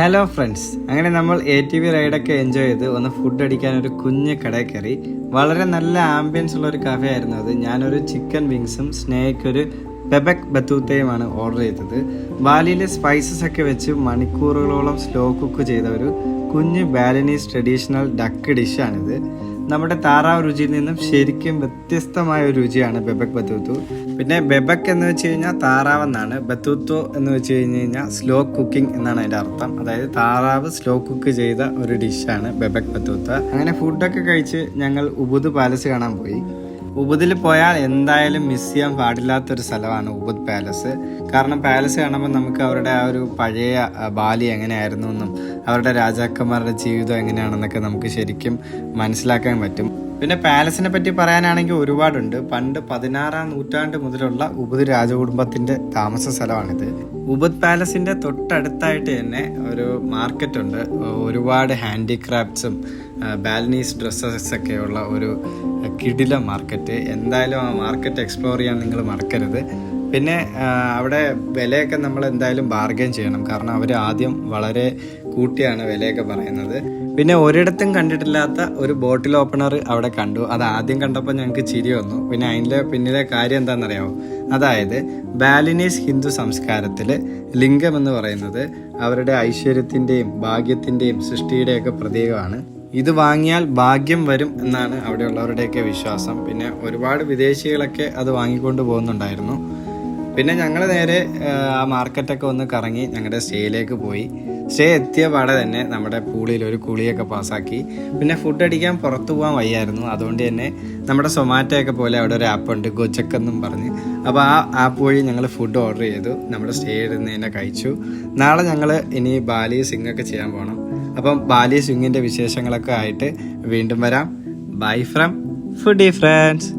Hello friends അങ്ങനെ നമ്മൾ A T V റൈഡൊക്കെ എൻജോയ് ചെയ്ത് ഒന്ന് ഫുഡ് അടിക്കാൻ ഒരു കുഞ്ഞ് കടയിൽ കയറി. വളരെ നല്ല ആംബിയൻസ് ഉള്ള ഒരു കഫേ ആയിരുന്നു അത്. ഞാനൊരു ചിക്കൻ വിങ്സും സ്നേക്ക് ഒരു ബെബക് ബത്തൂത്തയുമാണ് ഓർഡർ ചെയ്തത്. ബാലിയിലെ സ്പൈസസ് ഒക്കെ വെച്ച് മണിക്കൂറുകളോളം സ്ലോ കുക്ക് ചെയ്ത ഒരു കുഞ്ഞ് ബാലനീസ് ട്രഡീഷണൽ ഡക്ക് ഡിഷാണിത് നമ്മുടെ താറാവ് രുചിയിൽ നിന്നും ശരിക്കും വ്യത്യസ്തമായ ഒരു രുചിയാണ് ബെബക് ബത്തൂത്തു. പിന്നെ ബെബക് എന്ന് വെച്ച് കഴിഞ്ഞാൽ താറാവ് എന്നാണ്. ബത്തൂത്തു എന്ന് വെച്ച് കഴിഞ്ഞ് കഴിഞ്ഞാൽ സ്ലോ കുക്കിംഗ് എന്നാണ് അതിന്റെ അർത്ഥം. അതായത് താറാവ് സ്ലോ കുക്ക് ചെയ്ത ഒരു ഡിഷാണ് ബെബക് ബത്തൂത്ത. അങ്ങനെ ഫുഡൊക്കെ കഴിച്ച് ഞങ്ങൾ ഉബുദ് പാലസ് കാണാൻ പോയി. ഉബുദിൽ പോയാൽ എന്തായാലും മിസ് ചെയ്യാൻ പാടില്ലാത്തൊരു സ്ഥലമാണ് ഉബുദ് പാലസ് കാരണം പാലസ് കാണുമ്പോൾ നമുക്ക് അവരുടെ ആ ഒരു പഴയ ബാലി എങ്ങനെയായിരുന്നു എന്നും അവരുടെ രാജാക്കന്മാരുടെ ജീവിതം എങ്ങനെയാണെന്നൊക്കെ നമുക്ക് ശരിക്കും മനസ്സിലാക്കാൻ പറ്റും. പിന്നെ പാലസിനെ പറ്റി പറയാനാണെങ്കിൽ ഒരുപാടുണ്ട്. പണ്ട് പതിനാറാം നൂറ്റാണ്ട് മുതലുള്ള ഉബുദ് രാജകുടുംബത്തിന്റെ താമസ സ്ഥലമാണിത്. ഉബുദ് പാലസിന്റെ തൊട്ടടുത്തായിട്ട് തന്നെ ഒരു മാർക്കറ്റ് ഉണ്ട് ഒരുപാട് ഹാൻഡിക്രാഫ്റ്റ്സും ബാലനീസ് ഡ്രസ്സസ് ഒക്കെയുള്ള ഒരു കിടില മാർക്കറ്റ്. എന്തായാലും ആ മാർക്കറ്റ് എക്സ്പ്ലോർ ചെയ്യാൻ നിങ്ങൾ മറക്കരുത്. പിന്നെ അവിടെ വിലയൊക്കെ നമ്മൾ എന്തായാലും ബാർഗെയിൻ ചെയ്യണം. കാരണം അവർ ആദ്യം വളരെ കൂട്ടിയാണ് വിലയൊക്കെ പറയുന്നത്. പിന്നെ ഒരിടത്തും കണ്ടിട്ടില്ലാത്ത ഒരു ബോട്ടിൽ ഓപ്പണർ അവിടെ കണ്ടു. അത് ആദ്യം കണ്ടപ്പോൾ ഞങ്ങൾക്ക് ചിരി വന്നു. പിന്നെ അതിന്റെ പിന്നിലെ കാര്യം എന്താണെന്നറിയാമോ അതായത് ബാലിനീസ് ഹിന്ദു സംസ്കാരത്തിൽ ലിംഗം എന്ന് പറയുന്നത് അവരുടെ ഐശ്വര്യത്തിന്റെയും ഭാഗ്യത്തിന്റെയും സൃഷ്ടിയുടെയൊക്കെ പ്രതീകമാണ്. ഇത് വാങ്ങിയാൽ ഭാഗ്യം വരും എന്നാണ് അവിടെയുള്ളവരുടെയൊക്കെ വിശ്വാസം. പിന്നെ ഒരുപാട് വിദേശികളൊക്കെ അത് വാങ്ങിക്കൊണ്ട് പോകുന്നുണ്ടായിരുന്നു. പിന്നെ ഞങ്ങൾ നേരെ ആ, മാർക്കറ്റൊക്കെ ഒന്ന് കറങ്ങി ഞങ്ങളുടെ സ്റ്റേയിലേക്ക് പോയി. സ്റ്റേ എത്തിയ പാടെ തന്നെ നമ്മുടെ പൂളിയിൽ ഒരു കുളിയൊക്കെ പാസ്സാക്കി. പിന്നെ ഫുഡ് അടിക്കാൻ പുറത്തു പോകാൻ വയ്യായിരുന്നു. അതുകൊണ്ട് തന്നെ നമ്മുടെ സൊമാറ്റോയൊക്കെ പോലെ അവിടെ ഒരു ആപ്പ് ഉണ്ട് ഗൊച്ചക്കെന്നും പറഞ്ഞ്. അപ്പോൾ ആ ആപ്പ് വഴി ഞങ്ങൾ ഫുഡ് ഓർഡർ ചെയ്തു. നമ്മുടെ സ്റ്റേ ഇരുന്ന് തന്നെ കഴിച്ചു. നാളെ ഞങ്ങൾ ഇനി ബാലി സിംഗ് ഒക്കെ ചെയ്യാൻ പോകണം അപ്പം ബാലി സിംഗിന്റെ വിശേഷങ്ങളൊക്കെ ആയിട്ട് വീണ്ടും വരാം. Bye from foodie friends